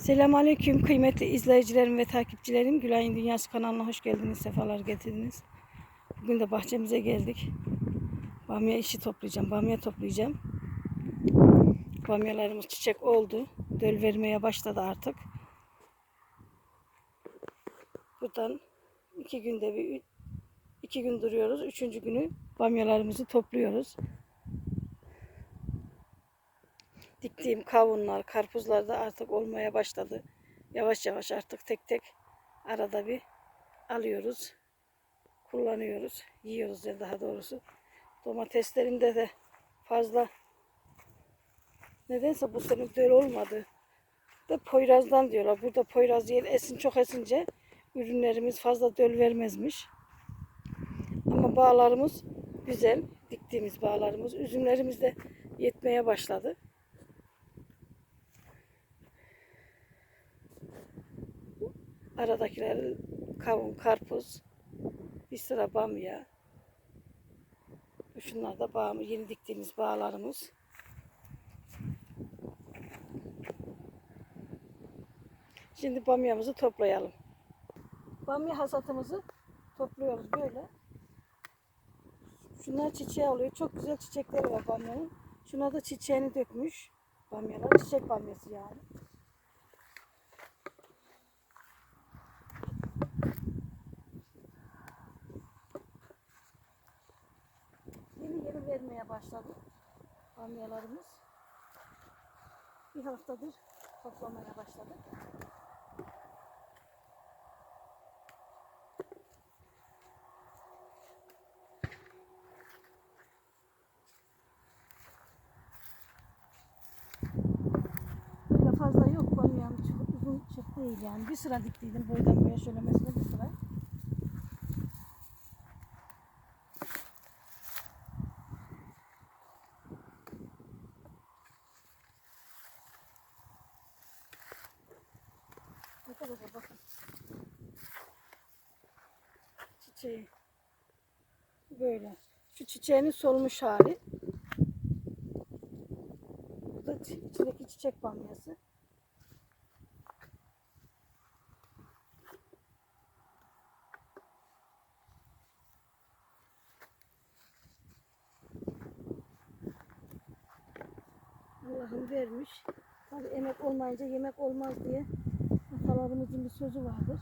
Selamünaleyküm kıymetli izleyicilerim ve takipçilerim. Gülay'ın Dünyası kanalına hoş geldiniz, sefalar getirdiniz. Bugün de bahçemize geldik. Bamya işi toplayacağım, bamya toplayacağım. Bamyalarımız çiçek oldu. Döl vermeye başladı artık. Buradan iki günde bir iki gün duruyoruz. Üçüncü günü bamyalarımızı topluyoruz. Diktiğim kavunlar, karpuzlar da artık olmaya başladı. Yavaş yavaş artık tek tek arada bir alıyoruz. Kullanıyoruz. Yiyoruz ya daha doğrusu. Domateslerimde de fazla nedense bu sene döl olmadı. Da Poyraz'dan diyorlar. Burada Poyraz yer esin çok esince ürünlerimiz fazla döl vermezmiş. Ama bağlarımız güzel. Diktiğimiz bağlarımız. Üzümlerimiz de yetmeye başladı. Aradakiler kavun, karpuz, bir sıra bamya. Şunlar da bağımız, yeni diktiğimiz bağlarımız. Şimdi bamyamızı toplayalım. Bamya hasatımızı topluyoruz böyle. Şunlar çiçeği alıyor. Çok güzel çiçekleri var bamyanın. Şuna da çiçeğini dökmüş. Bamyalar çiçek bamyası yani. Yeni yeni vermeye başladı bamyalarımız. Bir haftadır toplamaya başladık. Böyle fazla yok bamyam çok uzun değil yani. Bir sıra diktiydim boydan boya şöyle mesela bir sıra. Arkadaşlar bakın. Çiçeği. Böyle. Şu çiçeğinin solmuş hali. Bu da çi- içindeki çiçek bamyası. Allah'ım vermiş. Tabii emek olmayınca yemek olmaz diye atalarımızın bir sözü vardır.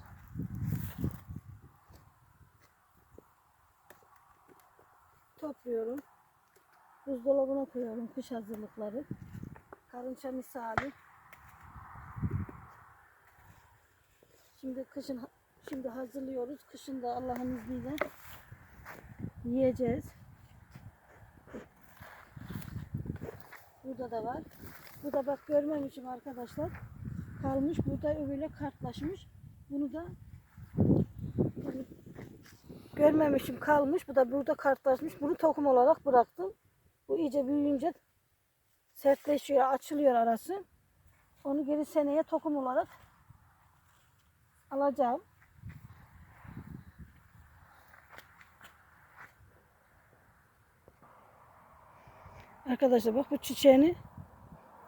Topluyorum. Buzdolabına koyuyorum kış hazırlıkları. Karınça misali. Şimdi kışın şimdi hazırlıyoruz. Kışın da Allah'ın izniyle yiyeceğiz. Burada da var. Burada bak görmemişim arkadaşlar. Kalmış. Burada öyle kartlaşmış. Bunu da görmemişim kalmış. Bu da burada kartlaşmış. Bunu tohum olarak bıraktım. Bu iyice büyüyünce sertleşiyor, açılıyor arası. Onu geri seneye tohum olarak alacağım. Arkadaşlar bak bu çiçeğini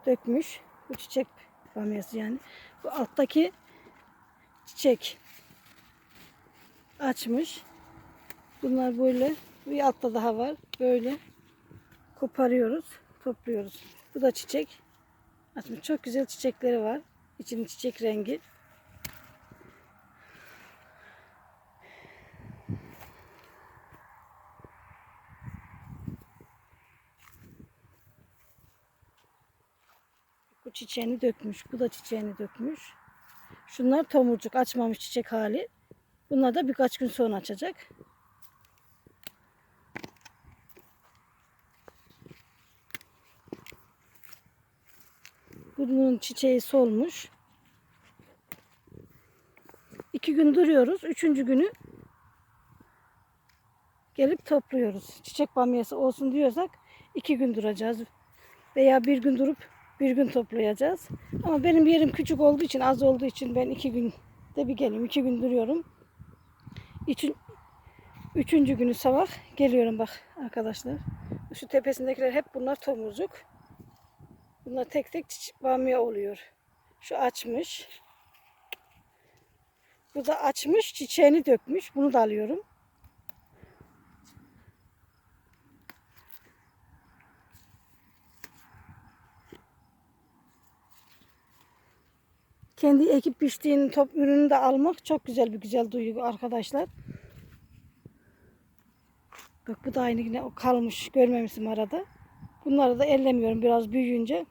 dökmüş. Bu çiçek bamyası yani. Bu alttaki çiçek açmış. Bunlar böyle. Bir altta daha var. Böyle koparıyoruz, topluyoruz. Bu da çiçek. Açmış. Çok güzel çiçekleri var. İçinin çiçek rengi. Bu çiçeğini dökmüş. Bu da çiçeğini dökmüş. Şunlar tomurcuk açmamış çiçek hali. Bunlar da birkaç gün sonra açacak. Bunun çiçeği solmuş. İki gün duruyoruz. Üçüncü günü gelip topluyoruz. Çiçek bamyası olsun diyorsak iki gün duracağız. Veya bir gün durup bir gün toplayacağız. Ama benim yerim küçük olduğu için, az olduğu için ben iki günde bir geleyim. iki gün duruyorum. Üçün, üçüncü günü sabah geliyorum bak arkadaşlar. Şu tepesindekiler hep bunlar tomurcuk. Bunlar tek tek çiçek bamya oluyor. Şu açmış. Bu da açmış, çiçeğini dökmüş. Bunu da alıyorum. Kendi ekip biçtiğin top ürünü de almak çok güzel bir güzel duygu arkadaşlar. Bak bu da aynı yine kalmış görmemişim arada. Bunları da ellemiyorum biraz büyüyünce.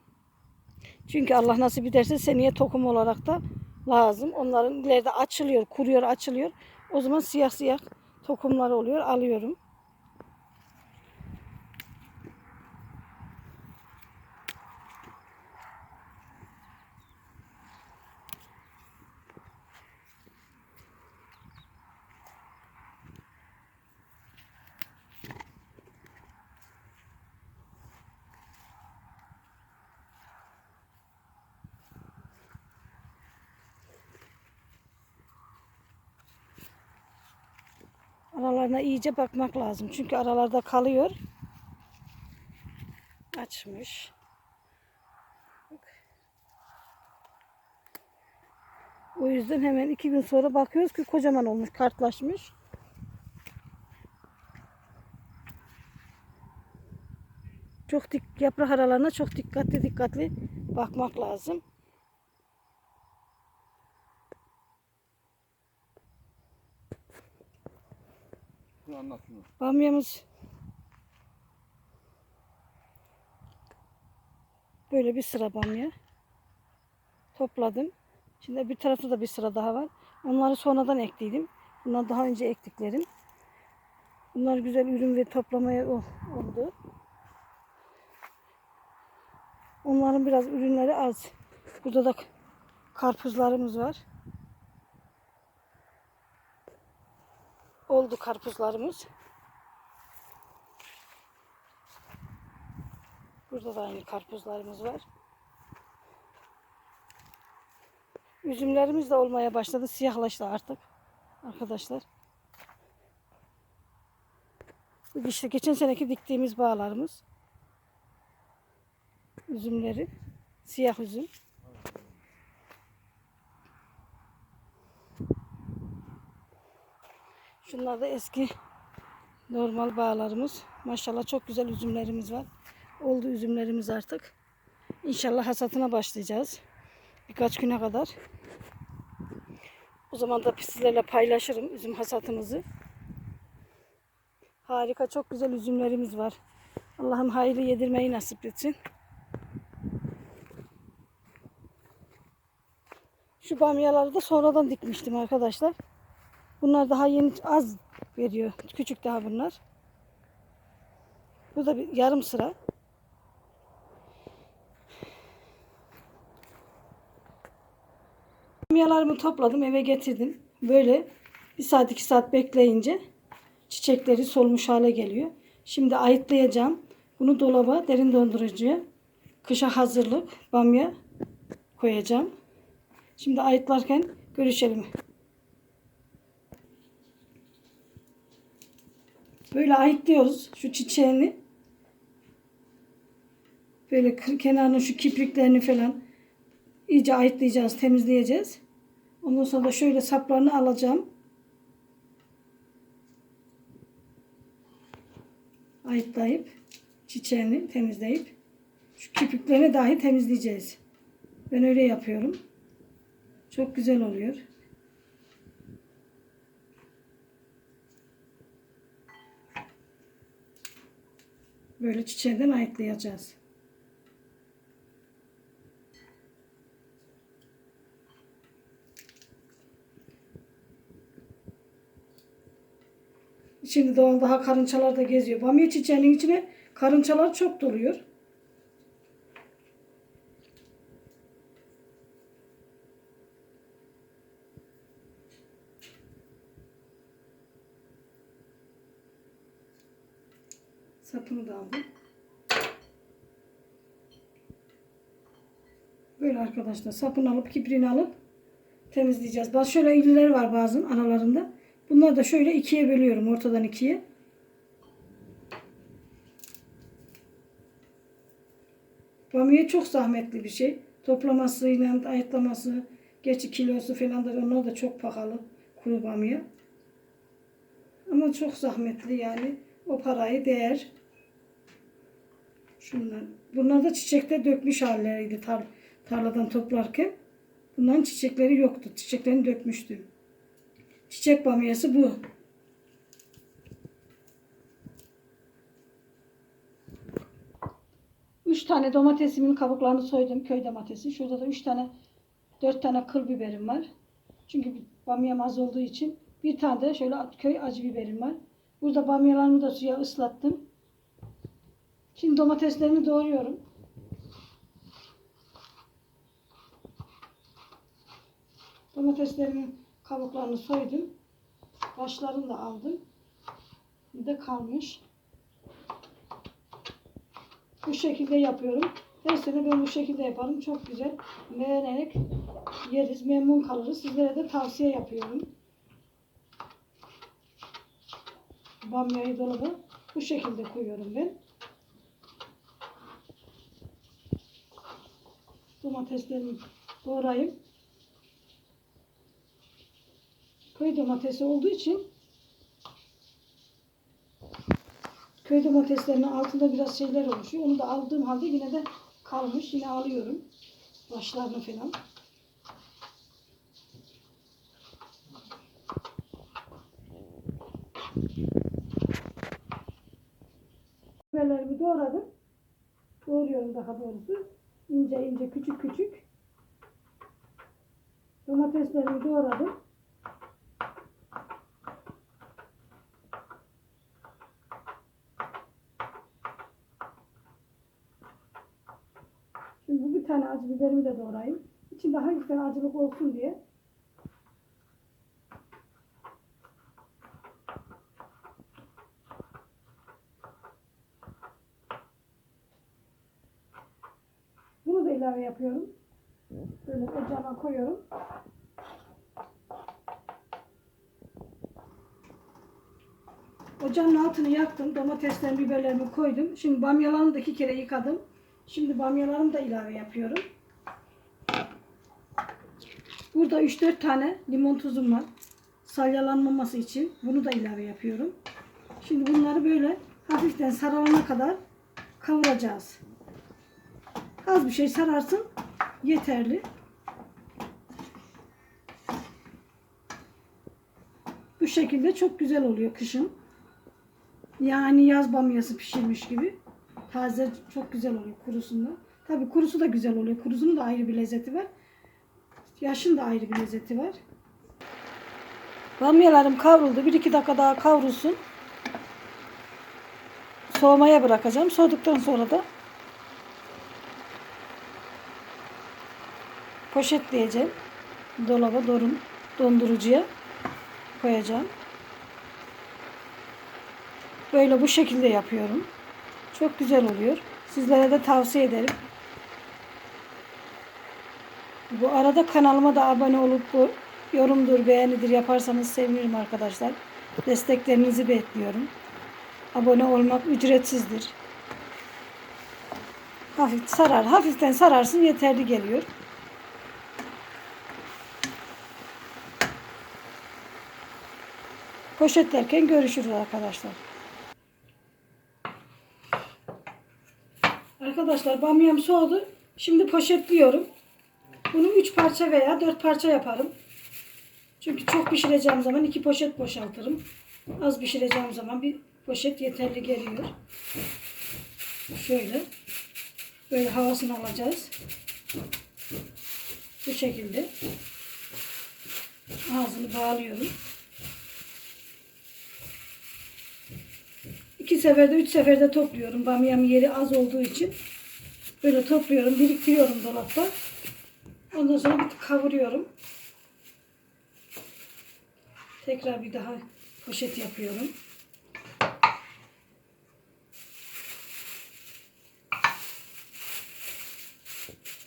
Çünkü Allah nasip ederse seneye tokum olarak da lazım. Onların ileride açılıyor, kuruyor, açılıyor. O zaman siyah siyah tokumları oluyor. Alıyorum. Aralarına iyice bakmak lazım. Çünkü aralarda kalıyor. Açmış. O yüzden hemen iki gün sonra bakıyoruz ki kocaman olmuş, kartlaşmış. Çok dik yaprak aralarına çok dikkatli dikkatli bakmak lazım. Şunu anlat şunu. Bamyamız böyle bir sıra bamya topladım. Şimdi bir tarafta da bir sıra daha var. Onları sonradan ekliydim. Bunlar daha önce ektiklerim. Bunlar güzel ürün ve toplamaya oldu. Onların biraz ürünleri az. Burada da karpuzlarımız var. Oldu karpuzlarımız. Burada da aynı karpuzlarımız var. Üzümlerimiz de olmaya başladı. Siyahlaştı artık. Arkadaşlar. Bu geçen seneki diktiğimiz bağlarımız. Üzümleri. Siyah üzüm. Şunlar da eski normal bağlarımız. Maşallah çok güzel üzümlerimiz var. Oldu üzümlerimiz artık. İnşallah hasatına başlayacağız. Birkaç güne kadar. O zaman da sizlerle paylaşırım üzüm hasatımızı. Harika çok güzel üzümlerimiz var. Allah'ım hayırlı yedirmeyi nasip etsin. Şu bamyaları da sonradan dikmiştim arkadaşlar. Bunlar daha yeni az veriyor. Küçük daha bunlar. Bu da bir yarım sıra. Bamyalarımı topladım eve getirdim. Böyle bir saat iki saat bekleyince çiçekleri solmuş hale geliyor. Şimdi ayıtlayacağım. Bunu dolaba derin dondurucuya kışa hazırlık bamya koyacağım. Şimdi ayıtlarken görüşelim. Böyle ayıklıyoruz şu çiçeğini. Böyle kenarının şu kipriklerini falan iyice ayıtlayacağız, temizleyeceğiz. Ondan sonra da şöyle saplarını alacağım. Ayıtlayıp çiçeğini temizleyip şu kipriklerini dahi temizleyeceğiz. Ben öyle yapıyorum. Çok güzel oluyor. Böyle çiçeğinden ayıklayacağız. Şimdi doğal daha karıncalar da geziyor. Bamya çiçeğinin içine karıncalar çok doluyor. Sapını da aldım. Böyle arkadaşlar sapını alıp kipriğini alıp temizleyeceğiz. Bazı şöyle illeri var bazı aralarında. Bunları da şöyle ikiye bölüyorum ortadan ikiye. Bamya çok zahmetli bir şey. Toplamasıyla ayıtlaması, geçi kilosu falan da onlar da çok pahalı kuru bamya. Ama çok zahmetli yani. O parayı değer. Şunlar. Bunlar da çiçekte dökmüş halleriydi tar tarladan toplarken. Bunların çiçekleri yoktu. Çiçeklerini dökmüştü. Çiçek bamyası bu. Üç tane domatesimin kabuklarını soydum. Köy domatesi. Şurada da üç tane, dört tane kıl biberim var. Çünkü bamyam az olduğu için. Bir tane de şöyle köy acı biberim var. Burada bamyalarımı da suya ıslattım. Şimdi domateslerimi doğruyorum. Domateslerimin kabuklarını soydum. Başlarını da aldım. Bir de kalmış. Bu şekilde yapıyorum. Her sene ben bu şekilde yaparım. Çok güzel. Beğenerek yeriz. Memnun kalırız. Sizlere de tavsiye yapıyorum. Bamyayı dolaba bu şekilde koyuyorum ben. Domateslerimi doğrayayım. Köy domatesi olduğu için köy domateslerinin altında biraz şeyler oluşuyor. Onu da aldığım halde yine de kalmış. Yine alıyorum. Başlarını falan. Biberlerimi doğradım. Doğruyorum daha doğrusu. İnce ince küçük küçük. Domateslerimi doğradım. Şimdi bu bir tane acı biberimi de doğrayayım. İçinde hafiften acılık olsun diye. Bunu da ilave yapıyorum. Böyle ocağıma koyuyorum. Ocağın altını yaktım. Domateslerimi, biberlerimi koydum. Şimdi bamyalarımı da iki kere yıkadım. Şimdi bamyalarımı da ilave yapıyorum. Burada 3-4 tane limon tuzum var. Salyalanmaması için bunu da ilave yapıyorum. Şimdi bunları böyle hafiften saralana kadar kavuracağız. Az bir şey sararsın yeterli. Bu şekilde çok güzel oluyor kışın. Yani yaz bamyası pişirmiş gibi. Taze çok güzel oluyor kurusunda. Tabi kurusu da güzel oluyor. Kurusunun da ayrı bir lezzeti var. Yaşın da ayrı bir lezzeti var. Bamyalarım kavruldu. 1-2 dakika daha kavrulsun. Soğumaya bırakacağım. Soğuduktan sonra da poşetleyeceğim. Dolaba, dorun, dondurucuya koyacağım. Böyle bu şekilde yapıyorum. Çok güzel oluyor. Sizlere de tavsiye ederim. Bu arada kanalıma da abone olup bu yorumdur, beğenidir yaparsanız sevinirim arkadaşlar. Desteklerinizi bekliyorum. Abone olmak ücretsizdir. Hafif sarar, hafiften sararsın yeterli geliyor. Poşetlerken görüşürüz arkadaşlar. Arkadaşlar bamyam soğudu. Şimdi poşetliyorum. Bunu 3 parça veya 4 parça yaparım. Çünkü çok pişireceğim zaman iki poşet boşaltırım. Az pişireceğim zaman bir poşet yeterli geliyor. Şöyle. Böyle havasını alacağız. Bu şekilde. Ağzını bağlıyorum. İki seferde, üç seferde topluyorum. Bamyam yeri az olduğu için. Böyle topluyorum, biriktiriyorum dolapta. Ondan sonra bir kavuruyorum. Tekrar bir daha poşet yapıyorum.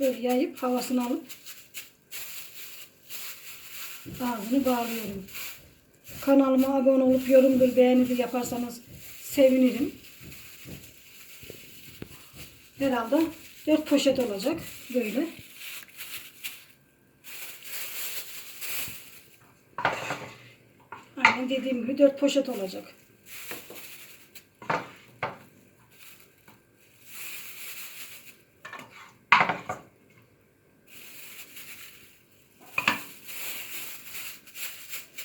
Böyle yayıp havasını alıp ağzını bağlıyorum. Kanalıma abone olup yorumdur, beğenidir yaparsanız sevinirim. Herhalde 4 poşet olacak böyle. Aynen dediğim gibi 4 poşet olacak.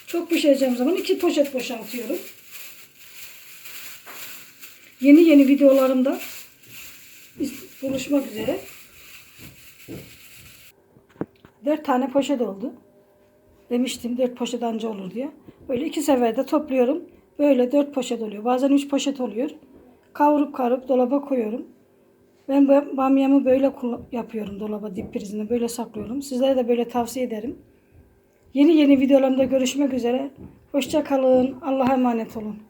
Çok pişireceğim zaman iki poşet boşaltıyorum. Yeni yeni videolarımda buluşmak üzere. Dört tane poşet oldu. Demiştim dört poşet anca olur diye. Böyle iki seferde topluyorum. Böyle dört poşet oluyor. Bazen üç poşet oluyor. Kavurup kavurup dolaba koyuyorum. Ben bamyamı böyle yapıyorum dolaba dip prizine. Böyle saklıyorum. Sizlere de böyle tavsiye ederim. Yeni yeni videolarımda görüşmek üzere. Hoşça kalın. Allah'a emanet olun.